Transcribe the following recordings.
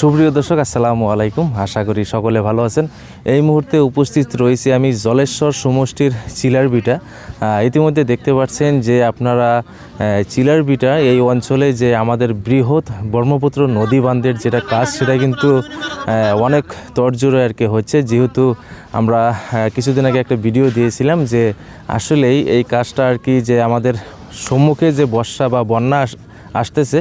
সুপ্রিয় দর্শক আসসালামু আলাইকুম। আশা করি সকলে ভালো আছেন। এই মুহূর্তে উপস্থিত রয়েছে আমি জলেশ্বর সমষ্টির চিলার বিটা। ইতিমধ্যে দেখতে পাচ্ছেন যে আপনারা আহ, চিলার বিটা এই অঞ্চলে যে আমাদের বৃহৎ ব্রহ্মপুত্র নদী বান্ধের যেটা কাজ সেটা কিন্তু অনেক তরজোরে আর কি হচ্ছে। যেহেতু আমরা কিছুদিন আগে একটা ভিডিও দিয়েছিলাম যে আসলেই এই কাজটা আর কি যে আমাদের সম্মুখে যে বর্ষা বা বন্যা আসতেছে,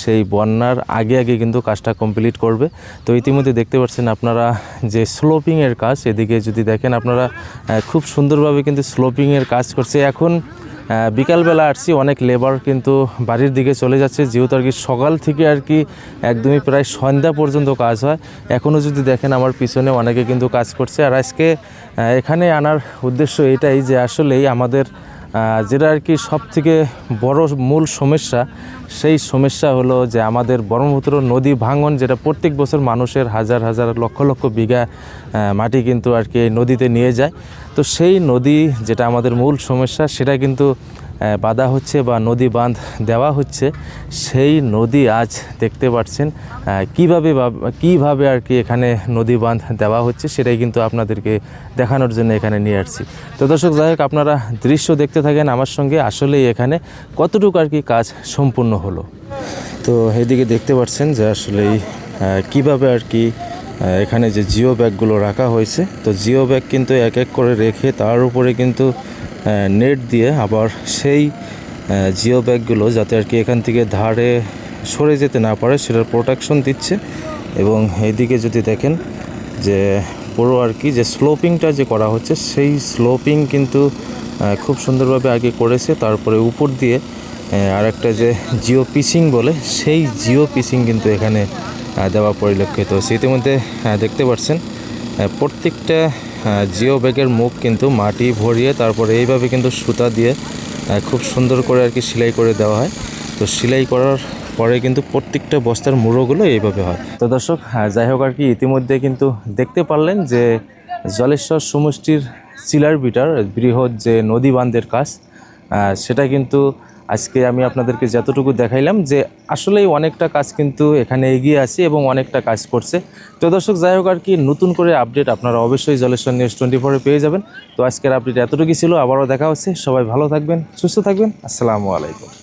সেই বন্যার আগে আগে কিন্তু কাজটা কমপ্লিট করবে। তো ইতিমধ্যে দেখতে পাচ্ছেন আপনারা যে স্লোপিংয়ের কাজ, এদিকে যদি দেখেন আপনারা খুব সুন্দরভাবে কিন্তু স্লোপিংয়ের কাজ করছে। এখন বিকালবেলা আসছি, অনেক লেবার কিন্তু বাড়ির দিকে চলে যাচ্ছে। যেহেতু আর কি সকাল থেকে আর কি একদমই প্রায় সন্ধ্যা পর্যন্ত কাজ হয় এখনও যদি দেখেন আমার পিছনে অনেকে কিন্তু কাজ করছে। আর আজকে এখানে আনার উদ্দেশ্য এটাই যে আসলেই আমাদের যেটা আর কি সবথেকে বড় মূল সমস্যা, সেই সমস্যা হলো যে আমাদের ব্রহ্মপুত্র নদী ভাঙন, যেটা প্রত্যেক বছর মানুষের হাজার হাজার লক্ষ লক্ষ বিঘা মাটি কিন্তু আর কি নদীতে নিয়ে যায়। তো সেই নদী যেটা আমাদের মূল সমস্যা, সেটা কিন্তু বাধা হচ্ছে বা নদী বাঁধ দেওয়া হচ্ছে, সেই নদী আজ দেখতে পাচ্ছেন কীভাবে কীভাবে আর কি এখানে নদী বাঁধ দেওয়া হচ্ছে সেটাই কিন্তু আপনাদেরকে দেখানোর জন্য এখানে নিয়ে আসছি। তো দর্শক, যাই হোক, আপনারা দৃশ্য দেখতে থাকেন আমার সঙ্গে, আসলেই এখানে কতটুকু আর কি কাজ সম্পূর্ণ হলো। তো এদিকে দেখতে পাচ্ছেন যে আসলেই কীভাবে আর কি এখানে যে জিও ব্যাগগুলো রাখা হয়েছে, তো জিও ব্যাগ কিন্তু এক এক করে রেখে তার উপরে কিন্তু নেট দিয়ে আবার সেই জিও ব্যাগগুলো যাতে আর কি এখান থেকে ধারে সরে যেতে না পারে, সেটার প্রোটেকশন দিচ্ছে। এবং এইদিকে যদি দেখেন যে পুরো আর কি যে স্লোপিংটা যে করা হচ্ছে, সেই স্লোপিং কিন্তু খুব সুন্দরভাবে আগে করেছে। তারপরে উপর দিয়ে আর একটা যে জিও পিসিং বলে, সেই জিও পিসিং কিন্তু এখানে দেওয়া পরিলক্ষিত হচ্ছে। ইতিমধ্যে দেখতে পাচ্ছেন প্রত্যেকটা জিও ব্যাগের মুখ কিন্তু মাটি ভরিয়ে তারপরে এইভাবে কিন্তু সুতা দিয়ে খুব সুন্দর করে আর কি সেলাই করে দেওয়া হয়। তো সেলাই করার পরে কিন্তু প্রত্যেকটা বস্তার মুড়োগুলো এইভাবে হয়। তো দর্শক যাই হোক আর কি, ইতিমধ্যে কিন্তু দেখতে পারলেন যে জলেশ্বর সমষ্টির চিলার বিটার, বৃহৎ যে নদী বাঁধের কাজ সেটা কিন্তু আজকে আমি আপনাদেরকে যতটুকু দেখাইলাম যে আসলেই অনেকটা কাজ কিন্তু এখানে এগিয়ে আছে এবং অনেকটা কাজ করছে। তো দর্শক, যাই হোক আর কি, নতুন করে আপডেট আপনারা অবশ্যই জলেশ্বর নিউজ টোয়েন্টি ফোরে পেয়ে যাবেন। তো আজকের আপডেট এতটুকুই ছিল, আবারও দেখা হচ্ছে। সবাই ভালো থাকবেন, সুস্থ থাকবেন। আসসালামু আলাইকুম।